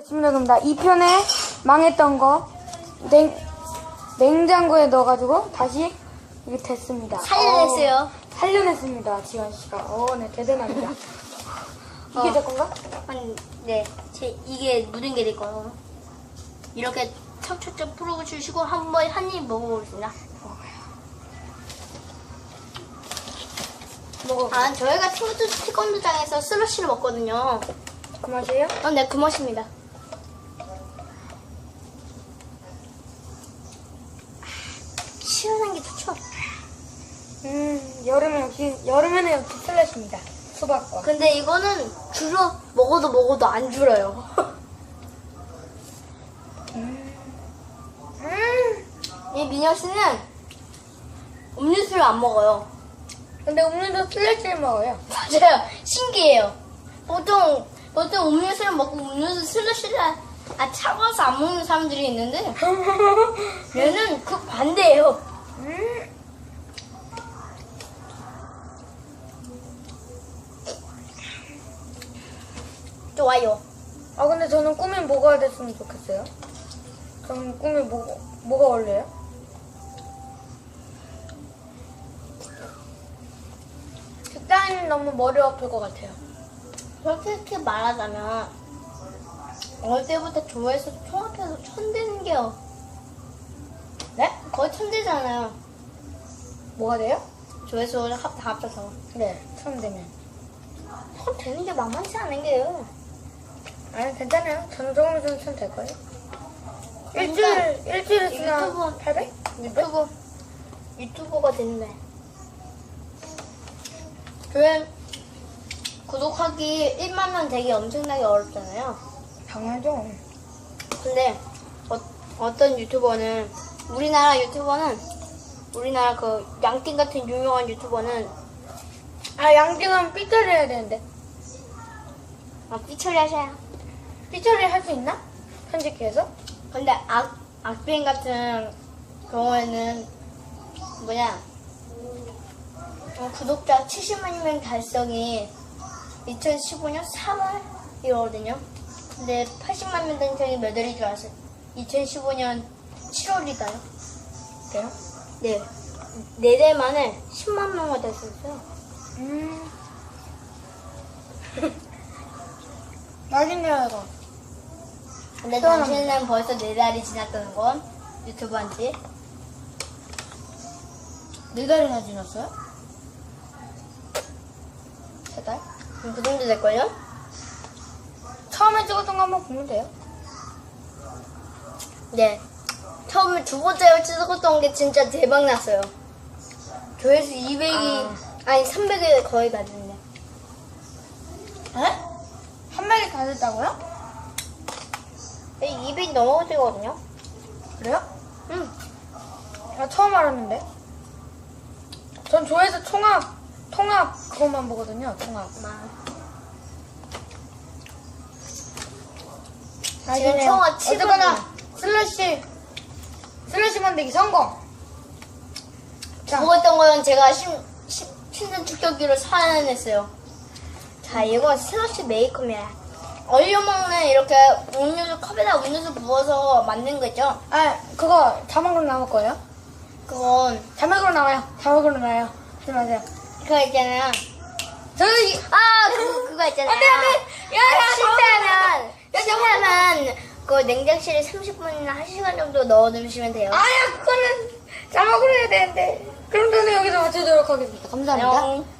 됐습니다. 그럼 나 2편에 망했던 거 냉, 냉장고에 넣어가지고 다시 이게 됐습니다. 살려냈어요. 어, 살려냈습니다. 지원 씨가. 어, 네, 대단합니다. 이게 어. 제 건가? 한, 네. 제, 이게 묻은 게 될 거예요. 이렇게 척척척 풀어주시고 한 번 한 입 먹어보겠습니다. 먹어. 아, 저희가 태권도장에서 슬러시를 먹거든요. 그 맛이에요? 어, 네, 그 맛입니다. 게 좋죠. 음, 여름에 역시, 여름에는 역시 슬래시입니다. 수박과. 근데 이거는 줄여 먹어도 먹어도 안 줄어요. 음, 이 민혁 씨는 음료수를 안 먹어요. 근데 음료도 슬래시를 먹어요. 맞아요. 신기해요. 보통 보통 음료수를 먹고 음료수 슬러시를 아 차가워서 안 먹는 사람들이 있는데 얘는 그 반대예요. 음, 좋아요. 아, 근데 저는 꿈이 뭐가 됐으면 좋겠어요? 저는 꿈이 뭐, 뭐가 원래요? 직장인 너무 머리 아플 것 같아요. 솔직히 말하자면 어릴 때부터 좋아해서 총합해서 천대는 게요. 네? 거의 천대잖아요. 뭐가 돼요? 조회수 합, 다 합쳐서. 네, 처음 되면. 천 되는 게 만만치 않은 게요. 아니, 괜찮아요. 조금 있으면 처음 될 거예요. 그러니까 일주일, 일주일 있으면 유튜브 800? 유튜브 유튜버가 됐네. 그 구독하기 1만 명 되기 엄청나게 어렵잖아요. 당연하죠. 근데 어, 떤 유튜버는 우리나라 유튜버는 우리나라 그 양띵 같은 유명한 유튜버는 아, 양띵은 삐처리 해야 되는데. 어, 삐처리 하셔요. 삐처리 할 수 있나? 편집기에서? 근데 악 악빈 같은 경우에는 뭐냐 어, 구독자 70만 명 달성이 2015년 3월이거든요. 근데 80만 명 달성이 몇 월인 줄 아세요? 2015년 7월이다요. 그래요? 네. 네 달 만에 10만 명을 달성했어요. 음. 맛있네요, 이거. 근데 시원합니다. 당신은 벌써 네 달이 지났다는 건 유튜브 한지 네 달이나 지났어요? 세 달? 그 정도 될걸요? 처음에 찍었던 거 한번 보면 돼요. 네. 처음에 두 번째 찍었던 게 진짜 대박 났어요. 조회수 200이, 아. 니 300이 거의 맞는데. 에? 한 마리 다 됐다고요? 200이 넘어가지거든요? 그래요? 응. 나 처음 알았는데. 전 조회수 총합, 통합 그것만 보거든요, 통합. 지금 총합 칠 어쨌거나, 번이야. 슬래시, 슬래시 만들기 성공! 자, 죽었던 거는 제가 심, 심, 신선 축격기로 살아냈어요. 자, 이건 슬러시 메이커입니다. 얼려 먹는 이렇게 음료수, 컵에다 음료수 부어서 만든 거 있죠? 아, 그거 자막으로 나올 거예요? 그건, 자막으로 나와요. 자막으로 나와요. 하지 마세요. 그거 있잖아요. 저는 이, 아, 그, 그거 있잖아요. 안 돼, 안 돼! 야, 야, 실패하면, 실패하면, 그 냉장실에 30분이나 1시간 정도 넣어두시면 돼요. 아야, 그거는 자막으로 해야 되는데. 그럼 저는 여기서 맞추도록 하겠습니다. 감사합니다. 안녕.